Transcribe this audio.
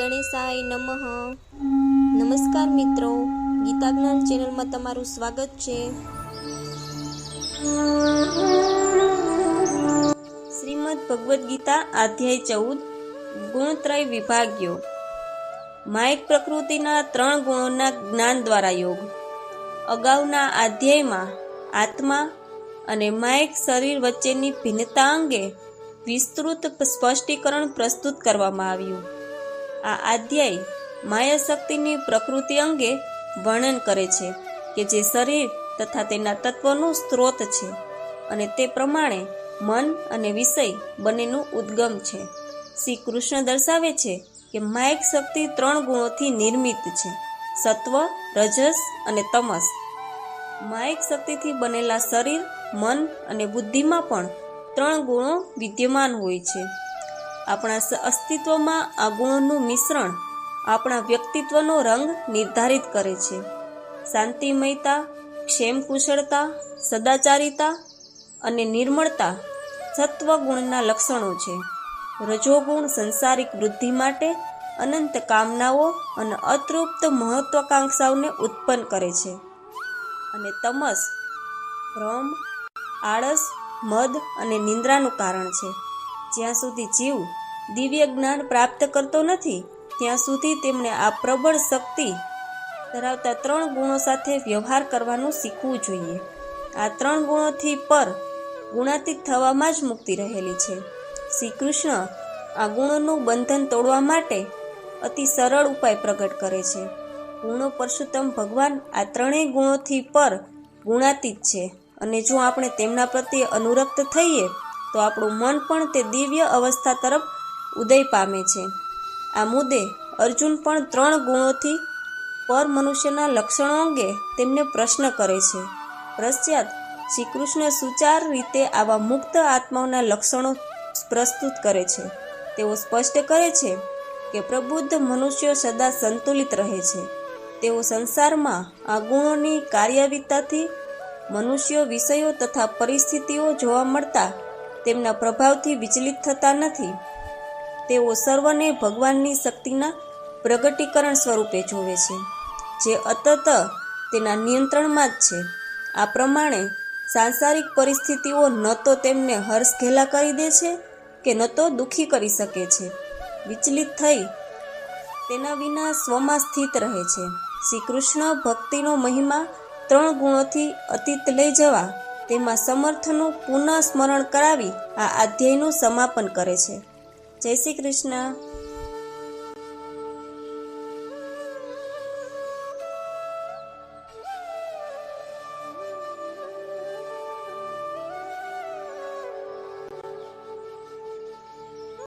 ગણેશાય નમઃ. નમસ્કાર મિત્રો ગીતા જ્ઞાન ચેનલમાં તમારું સ્વાગત છે. શ્રીમદ ભગવદ્ ગીતા અધ્યાય ચૌદ, ગુણત્રય વિભાગ્યો માયક પ્રકૃતિના ત્રણ ગુણોના જ્ઞાન દ્વારા યોગ. અગાઉના અધ્યાયમાં આત્મા અને માયક શરીર વચ્ચેની ભિન્નતા અંગે વિસ્તૃત સ્પષ્ટીકરણ પ્રસ્તુત કરવામાં આવ્યું. આ અધ્યાય માયા શક્તિની પ્રકૃતિ અંગે વર્ણન કરે છે કે જે શરીર તથા તેના તત્વનું સ્ત્રોત છે અને તે પ્રમાણે મન અને વિષય બંનેનું ઉદ્ગમ છે. શ્રી કૃષ્ણ દર્શાવે છે કે માયક શક્તિ ત્રણ ગુણોથી નિર્મિત છે, સત્વ, રજસ અને તમસ. માયક શક્તિથી બનેલા શરીર, મન અને બુદ્ધિમાં પણ ત્રણ ગુણો વિદ્યમાન હોય છે. આપણા અસ્તિત્વમાં આ ગુણોનું મિશ્રણ આપણા વ્યક્તિત્વનો રંગ નિર્ધારિત કરે છે. શાંતિમયતા ક્ષેમ કુશળતા સદાચારિતા અને નિર્મળતા સત્વગુણના લક્ષણો છે. રજોગુણ સંસારિક વૃદ્ધિ માટે અનંત કામનાઓ અને અતૃપ્ત મહત્વાકાંક્ષાઓને ઉત્પન્ન કરે છે. અને તમસ, ભ્રમ, આળસ, મદ અને નિંદ્રાનું કારણ છે. જ્યાં સુધી જીવ દિવ્ય જ્ઞાન પ્રાપ્ત કરતો નથી, ત્યાં સુધી તેમણે આ પ્રબળ શક્તિ ધરાવતા ત્રણ ગુણો સાથે વ્યવહાર કરવાનું શીખવું જોઈએ. આ ત્રણ ગુણોથી પર ગુણાતીત થવામાં જ મુક્તિ રહેલી છે. શ્રી કૃષ્ણ આ ગુણોનું બંધન તોડવા માટે અતિ સરળ ઉપાય પ્રગટ કરે છે. ગુણો પરશુત્તમ ભગવાન આ ત્રણેય ગુણોથી પર ગુણાતીત છે અને જો આપણે તેમના પ્રત્યે અનુરક્ત થઈએ, તો આપણું મન પણ તે દિવ્ય અવસ્થા તરફ ઉદય પામે છે. આ મુદ્દે અર્જુન પણ ત્રણ ગુણોથી પર મનુષ્યના લક્ષણો અંગે તેમને પ્રશ્ન કરે છે. પશ્ચાત શ્રી કૃષ્ણ સુચાર રીતે આવા મુક્ત આત્માઓના લક્ષણો પ્રસ્તુત કરે છે. તેઓ સ્પષ્ટ કરે છે કે પ્રબુદ્ધ મનુષ્યો સદા સંતુલિત રહે છે. તેઓ સંસારમાં આ ગુણોની કાર્યવિતાથી મનુષ્યો વિષયો તથા પરિસ્થિતિઓ જોવા મળતા તેમના પ્રભાવથી વિચલિત થતા નથી. તેઓ સર્વને ભગવાનની શક્તિના પ્રગટીકરણ સ્વરૂપે જોવે છે, જે અતત તેના નિયંત્રણમાં જ છે. આ પ્રમાણે સાંસારિક પરિસ્થિતિઓ ન તો તેમને હર્ષ ઘેલા કરી દે છે કે ન તો દુઃખી કરી શકે છે. વિચલિત થઈ તેના વિના સ્વમાં સ્થિત રહે છે. શ્રી કૃષ્ણ ભક્તિનો મહિમા ત્રણ ગુણોથી અતીત લઈ જવા તેમાં સમર્થનું પુનઃ સ્મરણ કરાવી આ અધ્યાયનું સમાપન કરે છે. જય શ્રી કૃષ્ણ.